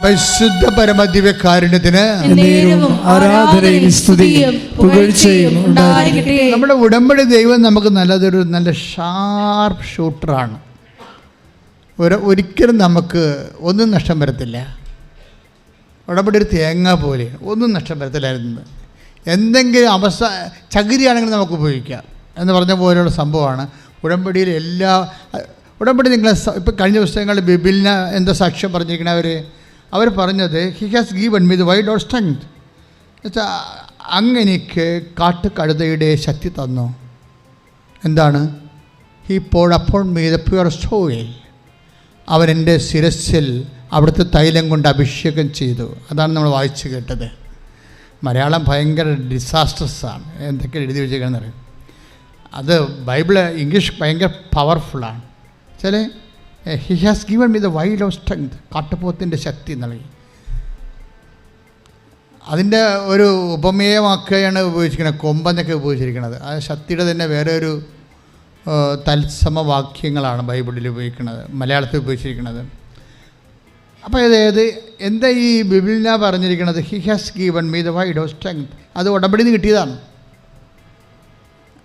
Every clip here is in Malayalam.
പരിശുദ്ധ പരമദിവ്യകാരുണ്യത്തിന് ആരാധനയും സ്തുതിയും പുകഴ്ചയും നമ്മുടെ ഉടമ്പടി ദൈവം നമുക്ക് നല്ലതൊരു നല്ല ഷാർപ്പ് ഷൂട്ടറാണ് ഒരു ഒരിക്കലും നമുക്ക് ഒന്നും നഷ്ടം വരത്തില്ല. ഉടമ്പടി ഒരു തേങ്ങ പോലെ ഒന്നും നഷ്ടം വരത്തില്ലായിരുന്നു. എന്തെങ്കിലും അവസ്ഥ ചകിരിയാണെങ്കിൽ നമുക്ക് ഉപയോഗിക്കാം എന്ന് പറഞ്ഞ പോലെയുള്ള സംഭവമാണ്. ഉടമ്പടിയിൽ എല്ലാ ഉടമ്പടി നിങ്ങളെ ഇപ്പം കഴിഞ്ഞ പുസ്തകങ്ങളിൽ ബിബിലിന് എന്താ സാക്ഷ്യം പറഞ്ഞിരിക്കണവർ അവർ പറഞ്ഞത് he has given me the wide or strength എന്നുവെച്ചാൽ അങ്ങനെക്ക് കാട്ടുകഴുതയുടെ ശക്തി തന്നു. എന്താണ്? ഹി പോൾ അപ്പോൾ മീ ദ പ്യുവർ സോയിൽ അവരെന്റെ ശിരസിൽ അവിടുത്തെ തൈലം കൊണ്ട് അഭിഷേകം ചെയ്തു. അതാണ് നമ്മൾ വായിച്ചു കേട്ടത്. മലയാളം ഭയങ്കര ഡിസാസ്റ്റർസ് ആണ്. എന്തൊക്കെ എഴുതി വെച്ചേക്കാന്ന് അറിയാം. അത് ബൈബിൾ ഇംഗ്ലീഷ് ഭയങ്കര പവർഫുള്ളാണ് ചില he has given me the wild of strength കാട്ടുപോത്തിന്റെ ശക്തി നൽകി അതിന്റെ ഒരു ഉപമേയമാക്കുകയാണ് ഉപയോഗിച്ചിരിക്കുന്നത് കൊമ്പെന്നൊക്കെ ഉപയോഗിച്ചിരിക്കുന്നത്. ആ ശക്തിയുടെ തന്നെ വേറെ ഒരു തത്സമ വാക്യങ്ങളാണ് ബൈബിളിൽ ഉപയോഗിക്കുന്നത് മലയാളത്തിൽ ഉപയോഗിച്ചിരിക്കുന്നത്. അപ്പോൾ അതായത് എന്താ ഈ ബിബിളിന പറഞ്ഞിരിക്കുന്നത് he has given me the wide of strength അത് ഉടമ്പടി നിന്ന് കിട്ടിയതാണ്.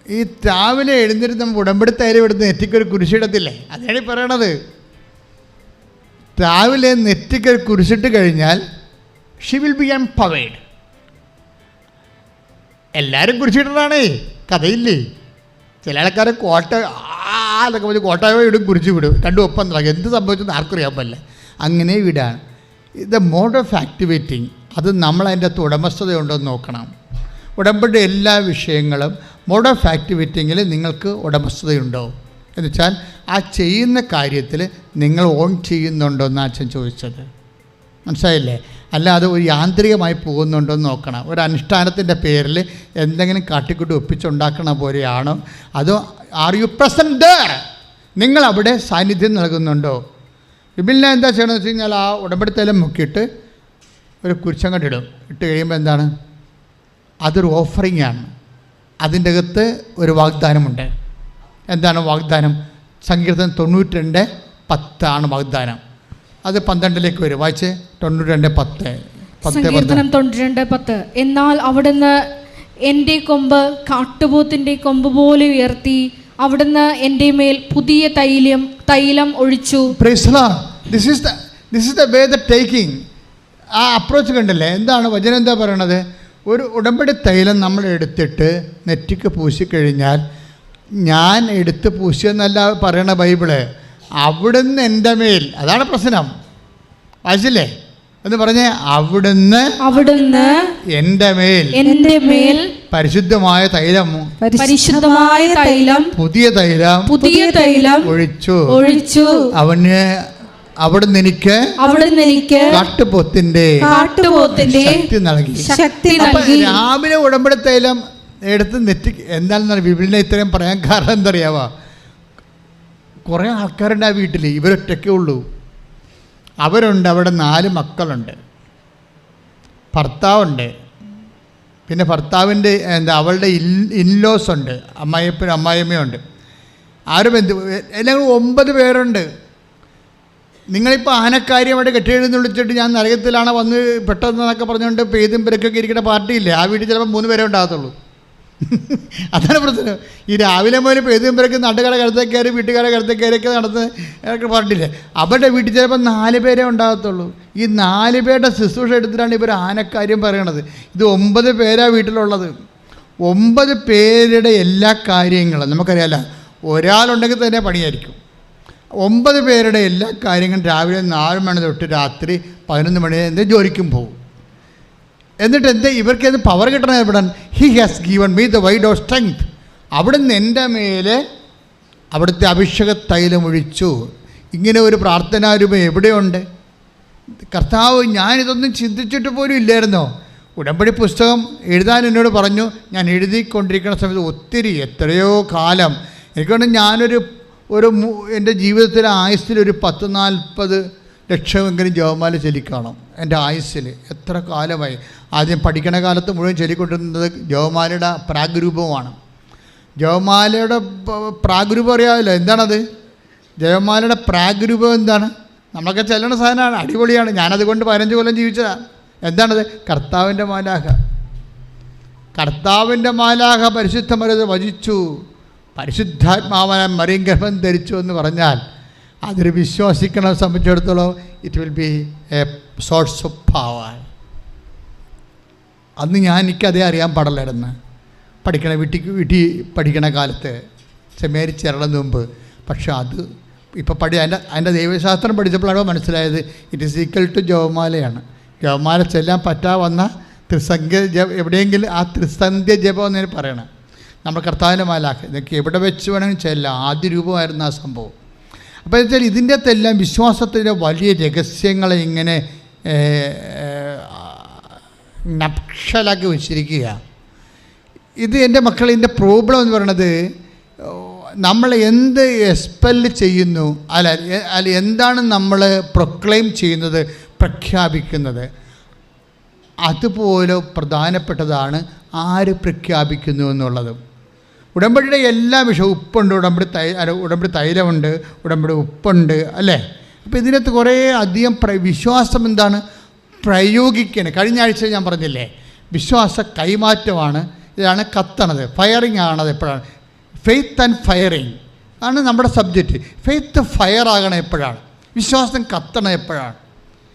ഈ രാവിലെ എഴുന്നേറ്റ് നമ്മൾ ഉടമ്പടി തൈര് ഇവിടുന്ന് നെറ്റിക്കൊരു കുരിശിടത്തില്ലേ? അതാണ് പറയണത്. രാവിലെ നെറ്റിക്കൊരു കുരിശിട്ട് കഴിഞ്ഞാൽ ഷി വിൽ ബി എംപവേഡ് എല്ലാവരും കുരിശിട്ടതാണേ. കഥയില്ലേ? ചില ആൾക്കാർ കോട്ട ആ എന്നൊക്കെ പറഞ്ഞ് കോട്ടയോ ഇടും കുരിശ് വിടും. രണ്ടും ഒപ്പം തുടങ്ങി എന്ത് സംഭവിച്ചെന്ന് ആർക്കും അറിയാൻ പറ്റില്ല അങ്ങനെ വിടാണ്. ഇത് മോഡ് ഓഫ് ആക്ടിവേറ്റിംഗ് അത് നമ്മൾ അതിന്റെ ഉടമസ്ഥതയുണ്ടോ എന്ന് നോക്കണം. ഉടമ്പടി എല്ലാ വിഷയങ്ങളും മോഡ് ഓഫ് ആക്ടിവിറ്റിങ്ങിൽ നിങ്ങൾക്ക് ഉടമസ്ഥതയുണ്ടോ? എന്ന് വെച്ചാൽ ആ ചെയ്യുന്ന കാര്യത്തിൽ നിങ്ങൾ ഓൺ ചെയ്യുന്നുണ്ടോ എന്ന് അച്ഛൻ ചോദിച്ചത്. മനസ്സിലായില്ലേ? അല്ലാതെ ഒരു യാന്ത്രികമായി പോകുന്നുണ്ടോ എന്ന് നോക്കണം. ഒരു അനുഷ്ഠാനത്തിന്റെ പേരിൽ എന്തെങ്കിലും കാട്ടിക്കൂട്ടി ഒപ്പിച്ചുണ്ടാക്കണ പോലെയാണോ? അതോ ആർ യു പ്രസന്റ് ദർ നിങ്ങൾ അവിടെ സാന്നിധ്യം നൽകുന്നുണ്ടോ? വിപിലിനെ എന്താ ചെയ്യണമെന്ന് വെച്ച് കഴിഞ്ഞാൽ ആ ഉടമ്പടിത്തേലം മുക്കിയിട്ട് ഒരു കുരിശങ്ങോട്ടിടും ഇട്ട് കഴിയുമ്പോൾ എന്താണ്? അതൊരു ഓഫറിംഗ് ആണ്. അതിന്റെ അകത്ത് ഒരു വാഗ്ദാനമുണ്ട്. എന്താണ് വാഗ്ദാനം? സങ്കീർത്തനം തൊണ്ണൂറ്റി രണ്ട് പത്താണ് വാഗ്ദാനം. അത് പന്ത്രണ്ടിലേക്ക് വരും. വായിച്ച്? തൊണ്ണൂറ്റി രണ്ട് പത്ത് സങ്കീർത്തനം തൊണ്ണൂറ്റിരണ്ട് പത്ത്. എന്നാൽ അവിടുന്ന് എന്റെ കൊമ്പ് കാട്ടുപോത്തിന്റെ കൊമ്പ് പോലെ ഉയർത്തി അവിടുന്ന് എന്റെ മേൽ പുതിയ തൈലം തൈലം ഒഴിച്ചു. This is this is the way the taking ആ അപ്രോച്ച് കണ്ടില്ലേ? എന്താണ് വചനം എന്താ പറയണത്? ഒരു ഉടമ്പടി തൈലം നമ്മൾ എടുത്തിട്ട് നെറ്റിക്ക് പൂശിക്കഴിഞ്ഞാൽ ഞാൻ എടുത്ത് പൂശിയെന്നല്ല പറയണ ബൈബിൾ അവിടുന്ന് എന്റെ മേൽ അതാണ് പ്രശ്നം. വായിച്ചില്ലേ? എന്ന് പറഞ്ഞേ അവിടുന്ന് അവിടുന്ന് എന്റെ മേൽ എന്റെ മേൽ പരിശുദ്ധമായ തൈലം പരിശുദ്ധമായ തൈലം പുതിയ തൈലം പുതിയ തൈലം ഒഴിച്ചു. ഒഴിച്ചു. അവന് അവിടുന്ന് എനിക്ക് അവിടുന്ന് എനിക്ക് കാട്ടുപോത്തിന്റെ കാട്ടുപോത്തിന്റെ ശക്തി നൽകി. ശക്തി നൽകി. രാവിലെ ഉടമ്പടി തൈലം എടുത്ത് നെറ്റി എന്താണെന്ന് വിപിലിനെ ഇത്രയും പറയാൻ കാരണം എന്തറിയാവാ? കുറേ ആൾക്കാരുണ്ട് ആ വീട്ടിൽ ഇവരൊറ്റയ്ക്കേ ഉള്ളൂ. അവരുണ്ട്. അവിടെ നാല് മക്കളുണ്ട്. ഭർത്താവുണ്ട്. പിന്നെ ഭർത്താവിന്റെ എന്താ അവളുടെ ഇൻ ഇൻലോസ് ഉണ്ട്. അമ്മായിപ്പനും അമ്മായിയമ്മയുണ്ട് ആരും എന്ത് എല്ലാം ഒമ്പത് പേരുണ്ട്. നിങ്ങളിപ്പോൾ ആനക്കാര്യമായിട്ട് കെട്ടിയെഴുന്ന് വിളിച്ചിട്ട് ഞാൻ നരകത്തിലാണ് വന്ന് പെട്ടെന്നൊക്കെ പറഞ്ഞുകൊണ്ട് പെയ്തും പെരക്കൊക്കെ ഇരിക്കുന്ന പാർട്ടിയില്ല? ആ വീട്ടിൽ ചിലപ്പോൾ മൂന്ന് പേരെ ഉണ്ടാകത്തുള്ളൂ. അതാണ് പ്രശ്നം. ഈ രാവിലെ മുതൽ പെയ്തും പെരക്ക് നാട്ടുകാരെ കരുത്തേക്ക് കയറി വീട്ടുകാരെ കടത്തേക്കാരൊക്കെ ഒക്കെ പാർട്ടിയില്ലേ? അവരുടെ വീട്ടിൽ ചിലപ്പോൾ നാല് പേരെ ഉണ്ടാകത്തുള്ളൂ. ഈ നാല് പേരുടെ ശുശ്രൂഷ എടുത്തിട്ടാണ് ഇവർ ആനക്കാര്യം പറയണത്. ഇത് ഒമ്പത് പേരാ വീട്ടിലുള്ളത്. ഒമ്പത് പേരുടെ എല്ലാ കാര്യങ്ങളും നമുക്കറിയാമല്ല ഒരാളുണ്ടെങ്കിൽ തന്നെ പണിയായിരിക്കും. ഒമ്പത് പേരുടെ എല്ലാ കാര്യങ്ങളും രാവിലെ നാല് മണി തൊട്ട് രാത്രി പതിനൊന്ന് മണി എന്ത് ജോലിക്കും പോകും എന്നിട്ട് എന്ത് ഇവർക്ക് എന്ത് പവർ കിട്ടണം എവിടെ? He has given me the wide of strength അവിടുന്ന് എന്റെ മേലെ അവിടുത്തെ അഭിഷേക തൈലം ഒഴിച്ചു. ഇങ്ങനെ ഒരു പ്രാർത്ഥനാരൂപം എവിടെയുണ്ട്? കർത്താവ് ഞാനിതൊന്നും ചിന്തിച്ചിട്ട് പോലും ഇല്ലായിരുന്നോ? ഉടമ്പടി പുസ്തകം എഴുതാൻ എന്നോട് പറഞ്ഞു ഞാൻ എഴുതിക്കൊണ്ടിരിക്കുന്ന സമയത്ത് ഒത്തിരി എത്രയോ കാലം. എനിക്കൊണ്ട് ഞാനൊരു ഒരു എന്റെ ജീവിതത്തിലെ ആയുസ്സിൽ ഒരു പത്ത് നാൽപ്പത് ലക്ഷമെങ്കിലും ജവമാല ചൊല്ലിക്കാണും എന്റെ ആയുസ്സിൽ എത്ര കാലമായി? ആദ്യം പഠിക്കണ കാലത്ത് മുഴുവൻ ചൊല്ലിക്കൊണ്ടിരുന്നത് ജവമാലയുടെ പ്രാഗ്രൂപമാണ്. ജവമാലയുടെ പ്രാഗ്രൂപം അറിയാമല്ലോ എന്താണത്? ജവമാലയുടെ പ്രാഗ്രൂപം എന്താണ്? നമ്മളൊക്കെ ചെല്ലണ സാധനമാണ് അടിപൊളിയാണ്. ഞാനതുകൊണ്ട് പതിനഞ്ച് കൊല്ലം ജീവിച്ചതാണ് എന്താണത്? കർത്താവിന്റെ മാലാഹ കർത്താവിന്റെ മാലാഹ പരിശുദ്ധമരത് വചിച്ചു. പരിശുദ്ധാത്മാവന മറിയും ഗർഭം ധരിച്ചു എന്ന് പറഞ്ഞാൽ അതൊരു വിശ്വസിക്കണം സംബന്ധിച്ചിടത്തോളം it will be a source of power അന്ന് ഞാൻ എനിക്കതേ അറിയാൻ പാടില്ലായിരുന്നു പഠിക്കണ വീട്ടിൽ വീട്ടിൽ പഠിക്കണ കാലത്ത് സെമേരി ചേരണതിന് മുമ്പ്. പക്ഷെ അത് ഇപ്പോൾ പഠി അതിന്റെ അതിന്റെ ദൈവശാസ്ത്രം പഠിച്ചപ്പോഴാണ് മനസ്സിലായത്? ഇറ്റ് ഈസ് ഈക്വൽ ടു ജപമാലയാണ്. ജപമാല ചെല്ലാൻ പറ്റാ വന്ന ത്രിസംഖ്യ ജപ എവിടെയെങ്കിലും ആ ത്രിസന്ധ്യ ജപം എന്ന് പറയണം. നമ്മൾ കർത്താവിന്റെ മാലാഖ ഇതൊക്കെ എവിടെ വെച്ച് വേണമെങ്കിൽ ചെല്ലാം. ആദ്യ രൂപമായിരുന്നു ആ സംഭവം. അപ്പോൾ വെച്ചാൽ ഇതിന്റെ അകത്തെല്ലാം വിശ്വാസത്തിന്റെ വലിയ രഹസ്യങ്ങളെ ഇങ്ങനെ നക്ഷലാക്കി വെച്ചിരിക്കുക. ഇത് എന്റെ മക്കൾ ഇതിന്റെ പ്രോബ്ലം എന്ന് പറയണത് നമ്മൾ എന്ത് എക്സ്പെൽ ചെയ്യുന്നു അല്ല അല്ല എന്താണ് നമ്മൾ പ്രൊക്ലെയിം ചെയ്യുന്നത് പ്രഖ്യാപിക്കുന്നത്. അതുപോലെ പ്രധാനപ്പെട്ടതാണ് ആര് പ്രഖ്യാപിക്കുന്നു എന്നുള്ളത്. ഉടമ്പടിയുടെ എല്ലാ വിഷയവും ഉപ്പുണ്ട് ഉടമ്പടി തൈ ഉടമ്പടി തൈലമുണ്ട് ഉടമ്പടി ഉപ്പുണ്ട് അല്ലേ? അപ്പോൾ ഇതിനകത്ത് കുറേ അധികം വിശ്വാസം എന്താണ്? പ്രയോഗിക്കണം. കഴിഞ്ഞ ആഴ്ച ഞാൻ പറഞ്ഞില്ലേ വിശ്വാസ കൈമാറ്റമാണ് ഇതാണ് കത്തണത് ഫയറിങ് ആണത് എപ്പോഴാണ്? ഫെയ്ത്ത് ആൻഡ് ഫയറിങ് ആണ് നമ്മുടെ സബ്ജക്റ്റ് ഫെയ്ത്ത് ഫയർ ആകണം എപ്പോഴാണ്? വിശ്വാസം കത്തണം എപ്പോഴാണ്?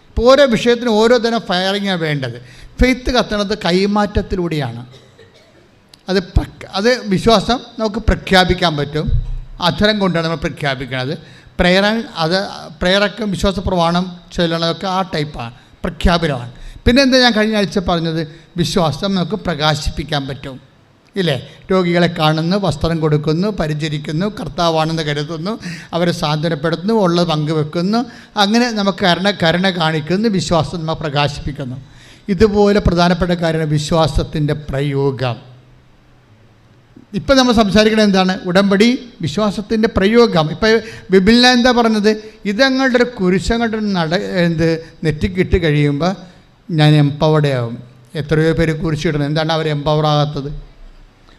ഇപ്പോൾ ഓരോ വിഷയത്തിനും ഓരോ തരം ഫയറിങ്ങാണ് വേണ്ടത്. ഫെയ്ത്ത് കത്തണത് കൈമാറ്റത്തിലൂടെയാണ്. അത് അത് വിശ്വാസം നമുക്ക് പ്രഖ്യാപിക്കാൻ പറ്റും. അധരം കൊണ്ടാണ് നമ്മൾ പ്രഖ്യാപിക്കുന്നത്. പ്രേയർ അത് പ്രേയറൊക്കെ വിശ്വാസ പ്രമാണം ചൊല്ലണതൊക്കെ ആ ടൈപ്പാണ് പ്രഖ്യാപനമാണ് പിന്നെ എന്താ ഞാൻ കഴിഞ്ഞ ആഴ്ച പറഞ്ഞത്? വിശ്വാസം നമുക്ക് പ്രകാശിപ്പിക്കാൻ പറ്റും. ഇല്ലേ? രോഗികളെ കാണുന്നു വസ്ത്രം കൊടുക്കുന്നു പരിചരിക്കുന്നു കർത്താവാണെന്ന് കരുതുന്നു അവരെ സാന്ത്വനപ്പെടുത്തുന്നു ഉള്ളത് പങ്കുവെക്കുന്നു. അങ്ങനെ നമുക്ക് കരുണ കരുണ കാണിക്കുന്നു വിശ്വാസം നമ്മൾ പ്രകാശിപ്പിക്കുന്നു. ഇതുപോലെ പ്രധാനപ്പെട്ട കാര്യമാണ് വിശ്വാസത്തിന്റെ പ്രയോഗം. ഇപ്പം നമ്മൾ സംസാരിക്കുന്നത് എന്താണ്? ഉടമ്പടി വിശ്വാസത്തിന്റെ പ്രയോഗം. ഇപ്പം ബിബിലിന എന്താ പറഞ്ഞത്? ഇതങ്ങളുടെ ഒരു കുരിശങ്ങളുടെ നട എന്ത് നെറ്റിക്കിട്ട് കഴിയുമ്പോൾ ഞാൻ എംപവർഡ് ആവും എത്രയോ പേര് കുരിശിടുന്നത് എന്താണ് അവർ എംപവർ ആകാത്തത്?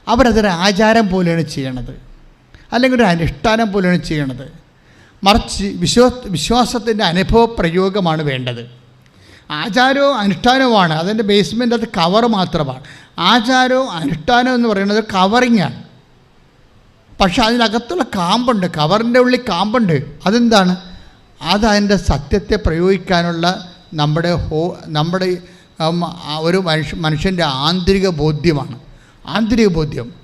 അവരതൊരു ആചാരം പോലെയാണ് ചെയ്യണത്. അല്ലെങ്കിൽ ഒരു അനുഷ്ഠാനം പോലെയാണ് ചെയ്യണത്. മറിച്ച് വിശ്വാ വിശ്വാസത്തിന്റെ അനുഭവ പ്രയോഗമാണ് വേണ്ടത്. ആചാരവും അനുഷ്ഠാനവുമാണ്. അതിന്റെ ബേസ്മെന്റ് അത് കവർ മാത്രമാണ്. ആചാരവും അനുഷ്ഠാനവും എന്ന് പറയുന്നത് കവറിങ്ങാണ് പക്ഷെ അതിനകത്തുള്ള കാമ്പുണ്ട്. കവറിന്റെ ഉള്ളിൽ കാമ്പുണ്ട്. അതെന്താണ്? അത് സത്യത്തെ പ്രയോഗിക്കാനുള്ള നമ്മുടെ ഹോ നമ്മുടെ ഒരു മനുഷ്യ മനുഷ്യന്റെ ആന്തരിക ബോധ്യമാണ്. ആന്തരിക ബോധ്യം.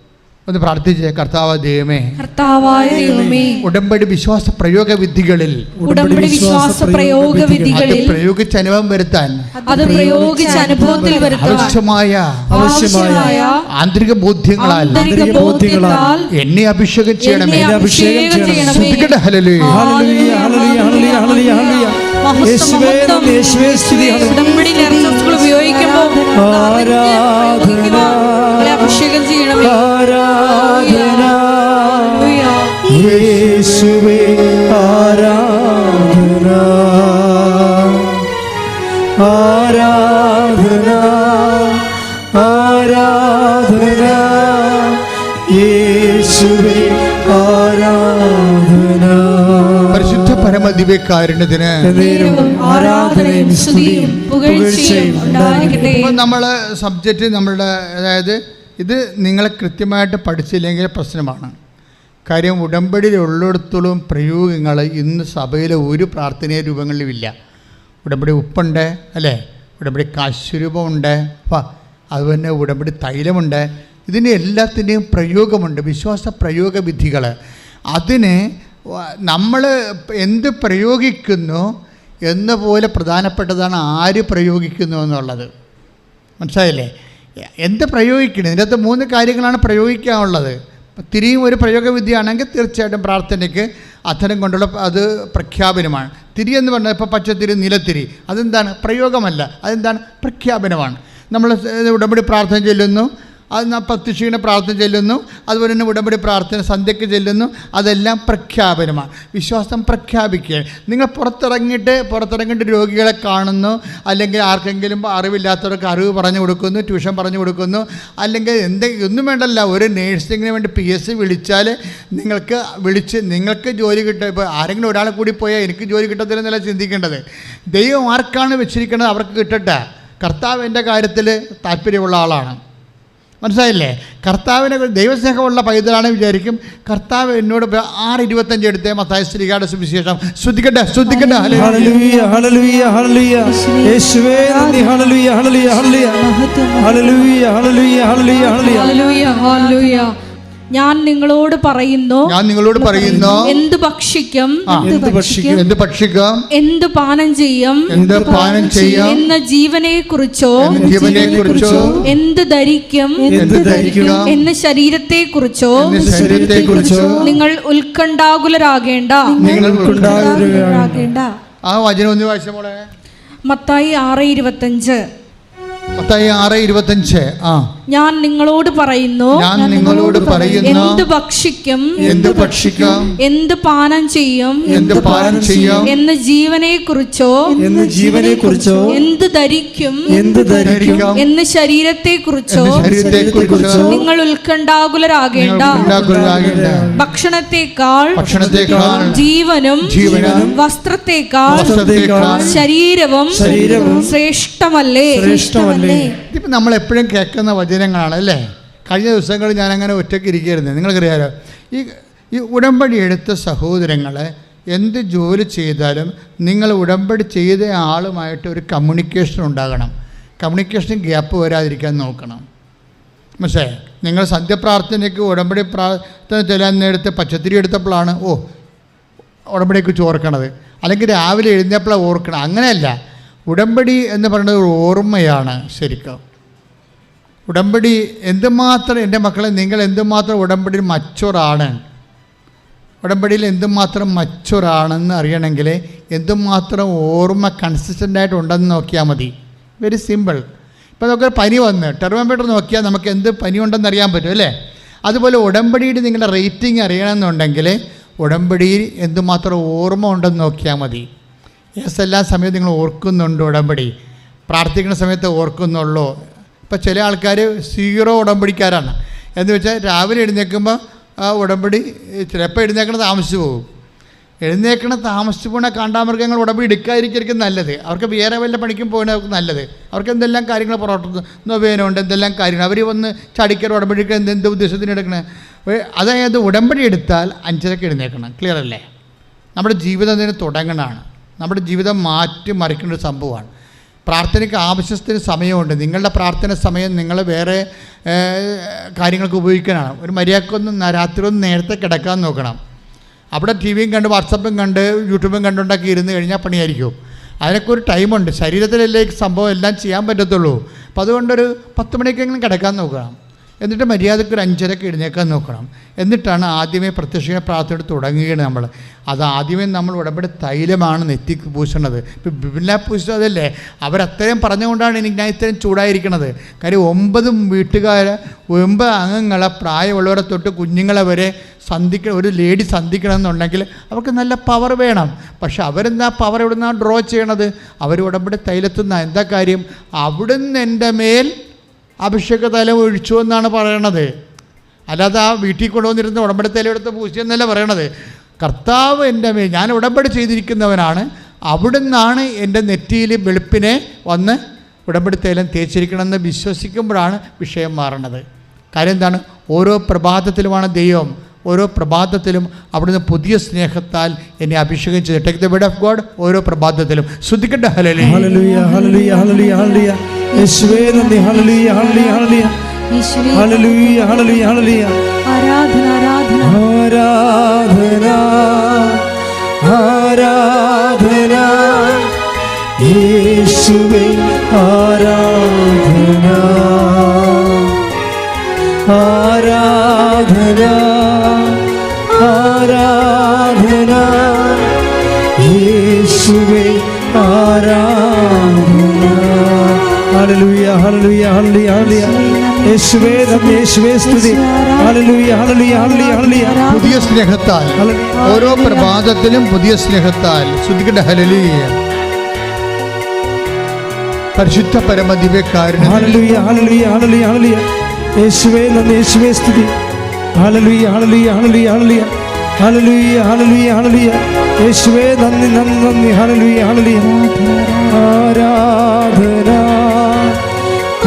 ഒന്ന് പ്രാർത്ഥിച്ച് കർത്താവ് ദൈവമേ കർത്താവായ ദൈവമേ ഉടമ്പടി വിശ്വാസ പ്രയോഗ വിധികളിൽ ഉടമ്പടി വിശ്വാസ പ്രയോഗ വിധികളിൽ പ്രയോഗിച്ച് അനുഭവം വരുത്താൻ അത് പ്രയോഗിച്ച് അനുഭവത്തിൽ വരുത്തുവാൻ ആവശ്യമായ ആവശ്യമായ ആന്തരിക ബോധ്യങ്ങളാൽ ആന്തരിക ബോധ്യത്താൽ എന്നെ അഭിഷേകം ചെയ്യണമേ എന്നെ അഭിഷേകം ചെയ്യണമേ ശ്രദ്ധിക്കട്ടെ ഹല്ലേലൂയ. Hallelujah, hallelujah, hallelujah, hallelujah, hallelujah. യേശുവേ യേശുവേ സ്തുതി, ഹല്ലേലൂയ. ഉടമ്പടി ആരാധന. അഭിഷേകം ചെയ്യണമേ ആരാധന. യേശുവേ ആരാധന പരമദിവ്യകാരുണ്യത്തിന് ആരാധനയും സ്തുതിയും പുകഴ്ചയും ഉണ്ടായിരിക്കട്ടെ. ഇപ്പം നമ്മൾ സബ്ജക്റ്റ് നമ്മളുടെ അതായത് ഇത് നിങ്ങളെ കൃത്യമായിട്ട് പഠിച്ചില്ലെങ്കിൽ പ്രശ്നമാണ്. കാര്യം ഉടമ്പടിയിൽ ഉള്ളിടത്തോളം പ്രയോഗങ്ങൾ ഇന്ന് സഭയിലെ ഒരു പ്രാർത്ഥനീയ രൂപങ്ങളിലും ഇല്ല. ഉടമ്പടി ഉപ്പുണ്ട് അല്ലേ? ഉടമ്പടി കാശുരൂപമുണ്ട് അപ്പം അതുപോലെ ഉടമ്പടി തൈലമുണ്ട്. ഇതിന് എല്ലാത്തിന്റെയും പ്രയോഗമുണ്ട് വിശ്വാസ പ്രയോഗ വിധികൾ അതിന് നമ്മൾ എന്ത് പ്രയോഗിക്കുന്നു എന്ന പോലെ പ്രധാനപ്പെട്ടതാണ് ആര് പ്രയോഗിക്കുന്നു എന്നുള്ളത്. മനസ്സിലായില്ലേ? എന്ത് പ്രയോഗിക്കണം ഇതിനകത്ത് മൂന്ന് കാര്യങ്ങളാണ് പ്രയോഗിക്കാനുള്ളത്. തിരിയും ഒരു പ്രയോഗവിദ്യയാണെങ്കിൽ തീർച്ചയായിട്ടും പ്രാർത്ഥനയ്ക്ക് അത്തരം കൊണ്ടുള്ള അത് പ്രഖ്യാപനമാണ്. തിരി എന്ന് പറഞ്ഞാൽ ഇപ്പോൾ പച്ചത്തിരി നിലത്തിരി. അതെന്താണ്? പ്രയോഗമല്ല. അതെന്താണ്? പ്രഖ്യാപനമാണ്. നമ്മൾ ഉടമ്പടി പ്രാർത്ഥന ചൊല്ലുന്നു. അത് നാം പ്രത്യക്ഷീണ പ്രാർത്ഥന ചെല്ലുന്നു അതുപോലെ തന്നെ ഉടമ്പടി പ്രാർത്ഥന സന്ധ്യയ്ക്ക് ചെല്ലുന്നു അതെല്ലാം പ്രഖ്യാപനമാണ്. വിശ്വാസം പ്രഖ്യാപിക്കുക നിങ്ങൾ പുറത്തിറങ്ങിയിട്ട് പുറത്തിറങ്ങിയിട്ട് രോഗികളെ കാണുന്നു അല്ലെങ്കിൽ ആർക്കെങ്കിലും അറിവില്ലാത്തവർക്ക് അറിവ് പറഞ്ഞു കൊടുക്കുന്നു ട്യൂഷൻ പറഞ്ഞു കൊടുക്കുന്നു അല്ലെങ്കിൽ എന്തെങ്കിലും ഒന്നും വേണ്ടല്ല ഒരു നേഴ്സിങ്ങിന് വേണ്ടി പി എസ് സി വിളിച്ചാൽ നിങ്ങൾക്ക് വിളിച്ച് നിങ്ങൾക്ക് ജോലി കിട്ടുക ഇപ്പോൾ ആരെങ്കിലും ഒരാളെ കൂടി പോയാൽ എനിക്ക് ജോലി കിട്ടത്തില്ലെന്നല്ല ചിന്തിക്കേണ്ടത്. ദൈവം ആർക്കാണ് വെച്ചിരിക്കുന്നത് അവർക്ക് കിട്ടട്ടെ. കർത്താവ് എന്റെ കാര്യത്തിൽ താല്പര്യമുള്ള ആളാണ്. മനസ്സിലായില്ലേ? കർത്താവിനെ ദൈവസ്നേഹമുള്ള പൈതലാണ് വിചാരിക്കും. കർത്താവ് എന്നോട് ആറ് ഇരുപത്തഞ്ച് എടുത്തേ മത്തായ സ്ത്രീകാടെ സുവിശേഷം. ശ്രദ്ധിക്കട്ടെ ശ്രദ്ധിക്കട്ടെ. ഹല്ലേലൂയ. ഞാൻ നിങ്ങളോട് പറയുന്നു. ഞാൻ നിങ്ങളോട് പറയുന്നു. എന്ത് ഭക്ഷിക്കും? എന്ത് ഭക്ഷിക്കും? എന്ത് ഭക്ഷിക്കും? എന്ത് പാനം ചെയ്യും? എന്ത് പാനം ചെയ്യും? എന്ന ജീവനെ കുറിച്ചോ ജീവനെ കുറിച്ചോ എന്ത് ധരിക്കും? എന്ത് ധരിക്കുക എന്ന ശരീരത്തെ കുറിച്ചോ ശരീരത്തെ കുറിച്ചോ നിങ്ങൾ ഉത്കണ്ഠാകുലരാകേണ്ട. നിങ്ങൾ ഉത്കണ്ഠാകുലരാകേണ്ട. ആ വചനം ഒന്ന് വായിച്ചോളേ മത്തായി ആറ് ഇരുപത്തഞ്ച്. മത്തായി ആറ് ഇരുപത്തഞ്ച്. ആ. ഞാൻ നിങ്ങളോട് പറയുന്നു. ഞാൻ നിങ്ങളോട് പറയുന്നു. എന്ത് ഭക്ഷിക്കും? എന്ത് ഭക്ഷിക്കാം? എന്ത് പാനം ചെയ്യും? എന്ത് പാനം ചെയ്യും? എന്ന് ജീവനെ കുറിച്ചോ എന്ന് ജീവനെ കുറിച്ചോ എന്ത് ധരിക്കും? എന്ത് ധരിക്കും? എന്ന് ശരീരത്തെ കുറിച്ചോ ശരീരത്തെ കുറിച്ചോ നിങ്ങൾ ഉത്കണ്ഠാകുലരാകേണ്ട. ഭക്ഷണത്തെക്കാൾ ഭക്ഷണത്തെക്കാൾ ജീവനും ജീവനും വസ്ത്രത്തെക്കാൾ വസ്ത്രത്തെക്കാൾ ശരീരവും ശരീരവും ശ്രേഷ്ഠമല്ലേ? ശ്രേഷ്ഠമല്ലേ? ഇതിപ്പോൾ നമ്മൾ എപ്പോഴും കേൾക്കുന്ന വചനങ്ങളാണ് അല്ലേ? കഴിഞ്ഞ ദിവസങ്ങളിൽ ഞാൻ അങ്ങനെ ഒറ്റയ്ക്ക് ഇരിക്കുകയായിരുന്നു. നിങ്ങൾക്കറിയാലോ? ഈ ഈ ഉടമ്പടി എടുത്ത സഹോദരങ്ങളെ എന്ത് ജോലി ചെയ്താലും നിങ്ങൾ ഉടമ്പടി ചെയ്ത ആളുമായിട്ട് ഒരു കമ്മ്യൂണിക്കേഷൻ ഉണ്ടാകണം. കമ്മ്യൂണിക്കേഷൻ ഗ്യാപ്പ് വരാതിരിക്കാൻ നോക്കണം. മനസ്സിലായി? നിങ്ങൾ സന്ധ്യപ്രാർത്ഥനയ്ക്ക് ഉടമ്പടി പ്രാർത്ഥന ചെല്ലാൻ നേരത്തെ പച്ചത്തിരി എടുത്തപ്പോഴാണ് ഓ ഉടമ്പടിയെക്കുറിച്ച് ഓർക്കണത് അല്ലെങ്കിൽ രാവിലെ എഴുന്നേപ്പോഴാണ് ഓർക്കണം. അങ്ങനെയല്ല. ഉടമ്പടി എന്ന് പറയുന്നത് ഒരു ഓർമ്മയാണ് ശരിക്കും. ഉടമ്പടി എന്തുമാത്രം എന്റെ മക്കളെ നിങ്ങൾ എന്തുമാത്രം ഉടമ്പടി മച്ചോറാണ് ഉടമ്പടിയിൽ എന്തുമാത്രം മച്ചോറാണെന്ന് അറിയണമെങ്കിൽ എന്തുമാത്രം ഓർമ്മ കൺസിസ്റ്റന്റായിട്ട് ഉണ്ടെന്ന് നോക്കിയാൽ മതി. വെരി സിമ്പിൾ ഇപ്പോൾ നമുക്ക് പനി വന്ന് ടെർമോമീറ്റർ നോക്കിയാൽ നമുക്ക് എന്ത് പനി ഉണ്ടെന്ന് അറിയാൻ പറ്റും അല്ലേ? അതുപോലെ ഉടമ്പടിയുടെ നിങ്ങളുടെ റേറ്റിംഗ് അറിയണമെന്നുണ്ടെങ്കിൽ ഉടമ്പടിയിൽ എന്തുമാത്രം ഓർമ്മ ഉണ്ടെന്ന് നോക്കിയാൽ മതി. യെസ് എല്ലാ സമയത്തും നിങ്ങൾ ഓർക്കുന്നുണ്ട് ഉടമ്പടി. പ്രാർത്ഥിക്കുന്ന സമയത്ത് ഓർക്കുന്നുള്ളൂ. ഇപ്പം ചില ആൾക്കാർ സീറോ ഉടമ്പടിക്കാരാണ്. എന്ന് വെച്ചാൽ രാവിലെ എഴുന്നേൽക്കുമ്പോൾ ആ ഉടമ്പടി ചിലപ്പോൾ എഴുന്നേക്കണ താമസിച്ചു പോകും. എഴുന്നേക്കണ താമസിച്ചു പോണ കാണ്ടാമൃഗങ്ങൾ ഉടമ്പടി എടുക്കാതിരിക്കും നല്ലത്. അവർക്ക് വേറെ വല്ല പണിക്കും പോകുന്നവർക്ക് നല്ലത്. അവർക്ക് എന്തെല്ലാം കാര്യങ്ങൾ പുറത്തു നൊവേനുണ്ട് എന്തെല്ലാം കാര്യങ്ങൾ? അവർ വന്ന് ചടിക്കൽ ഉടമ്പടി എന്ത് എന്ത് ഉദ്ദേശത്തിന് എടുക്കണേ? അതായത് ഉടമ്പടി എടുത്താൽ അഞ്ചരക്ക് എഴുന്നേക്കണം ക്ലിയർ അല്ലേ? നമ്മുടെ ജീവിതം അതിന് തുടങ്ങണമാണ് നമ്മുടെ ജീവിതം മാറ്റി മറിക്കേണ്ട ഒരു സംഭവമാണ്. പ്രാർത്ഥനയ്ക്ക് ആവശ്യത്തിന് സമയമുണ്ട്. നിങ്ങളുടെ പ്രാർത്ഥന സമയം നിങ്ങൾ വേറെ കാര്യങ്ങൾക്ക് ഉപയോഗിക്കാനാണ്. ഒരു മര്യാദക്കൊന്നും രാത്രി നേരത്തെ കിടക്കാൻ നോക്കണം. അവിടെ ടി വിയും കണ്ട് വാട്സപ്പും കണ്ട് യൂട്യൂബും കണ്ടുണ്ടാക്കി ഇരുന്ന് കഴിഞ്ഞാൽ പണിയായിരിക്കും. അതിനൊക്കെ ഒരു ടൈമുണ്ട്. ശരീരത്തിലല്ലേ സംഭവം എല്ലാം ചെയ്യാൻ പറ്റത്തുള്ളൂ. അപ്പോൾ അതുകൊണ്ടൊരു പത്ത് മണിക്കെങ്കിലും കിടക്കാൻ നോക്കണം. എന്നിട്ട് മര്യാദയ്ക്ക് ഒരു അഞ്ചരക്ക് എഴുന്നേക്കാൻ നോക്കണം. എന്നിട്ടാണ് ആദ്യമേ പ്രത്യക്ഷ പ്രാർത്ഥന തുടങ്ങുകയാണ് നമ്മൾ. അത് ആദ്യമേ നമ്മൾ ഉടമ്പടി തൈലമാണ് നെറ്റിക്ക് പൂശണത്. ഇപ്പം ബിബില പൂശിച്ചത് അതല്ലേ അവരത്രയും പറഞ്ഞുകൊണ്ടാണ് എനിക്ക് ഞാൻ ഇത്രയും ചൂടായിരിക്കണത്. കാര്യം ഒമ്പതും വീട്ടുകാർ ഒമ്പത് അംഗങ്ങളെ പ്രായമുള്ളവരെ തൊട്ട് കുഞ്ഞുങ്ങളെ വരെ സന്ധിക്ക ഒരു ലേഡി സന്ധിക്കണമെന്നുണ്ടെങ്കിൽ അവർക്ക് നല്ല പവർ വേണം. പക്ഷെ അവരെന്താ പവർ എവിടെ നിന്നാണ് ഡ്രോ ചെയ്യണത്? അവർ ഉടമ്പടി തൈലത്തുനിന്നാണ് എന്താ കാര്യം? അവിടുന്ന് എന്റെ മേൽ അഭിഷേക തൈലം ഒഴിച്ചു എന്നാണ് പറയണത്. അല്ലാതെ ആ വീട്ടിൽ കൊണ്ടുവന്നിരുന്ന ഉടമ്പടി തൈലം എടുത്ത് പൂശിയെന്നല്ല പറയണത്. കർത്താവ് എന്റെ മേ ഞാൻ ഉടമ്പടി ചെയ്തിരിക്കുന്നവനാണ്. അവിടുന്നാണ് എന്റെ നെറ്റിയിൽ വെളുപ്പിനെ വന്ന് ഉടമ്പടി തൈലം തേച്ചിരിക്കണമെന്ന് വിശ്വസിക്കുമ്പോഴാണ് വിഷയം മാറണത്. കാര്യം എന്താണ്? ഓരോ പ്രഭാതത്തിലുമാണ് ദൈവം. ഓരോ പ്രഭാതത്തിലും അവിടുന്ന് പുതിയ സ്നേഹത്താൽ എന്നെ അഭിഷേകം ചെയ്ത്. Take the word of God ഓരോ പ്രഭാതത്തിലും. ശ്രദ്ധിക്കട്ടെ? ഹലലിയ ഹലലിയ ഹലലിയ ഹലലിയ ഹല്ലേലൂയ യേശുവേ നന്ദി. Hallelujah hallelujah hallelujah. യേശുവേ. Hallelujah hallelujah hallelujah. ആരാധന ആരാധന. ആരാധന ആരാധന. യേശുവേ ആരാധന. ആരാധന ആരാധന. യേശുവേ ആരാധന. ഹല്ലുയ ഹല്ലുയ യേശുവേ യേശുവേ സ്തുതി. പുതിയ സ്നേഹത്താൽ ഓരോ പ്രഭാതത്തിലും പുതിയ സ്നേഹത്താൽ സ്തുതിക്കട്ടെ ഹല്ലുയ പരിശുദ്ധ പരമദിവ്യകാരുണ്യ ഹല്ലുയ യേശുവേ യേശുവേ സ്തുതി. യേശുവേ നന്ദി നന്ദി ആരാധന.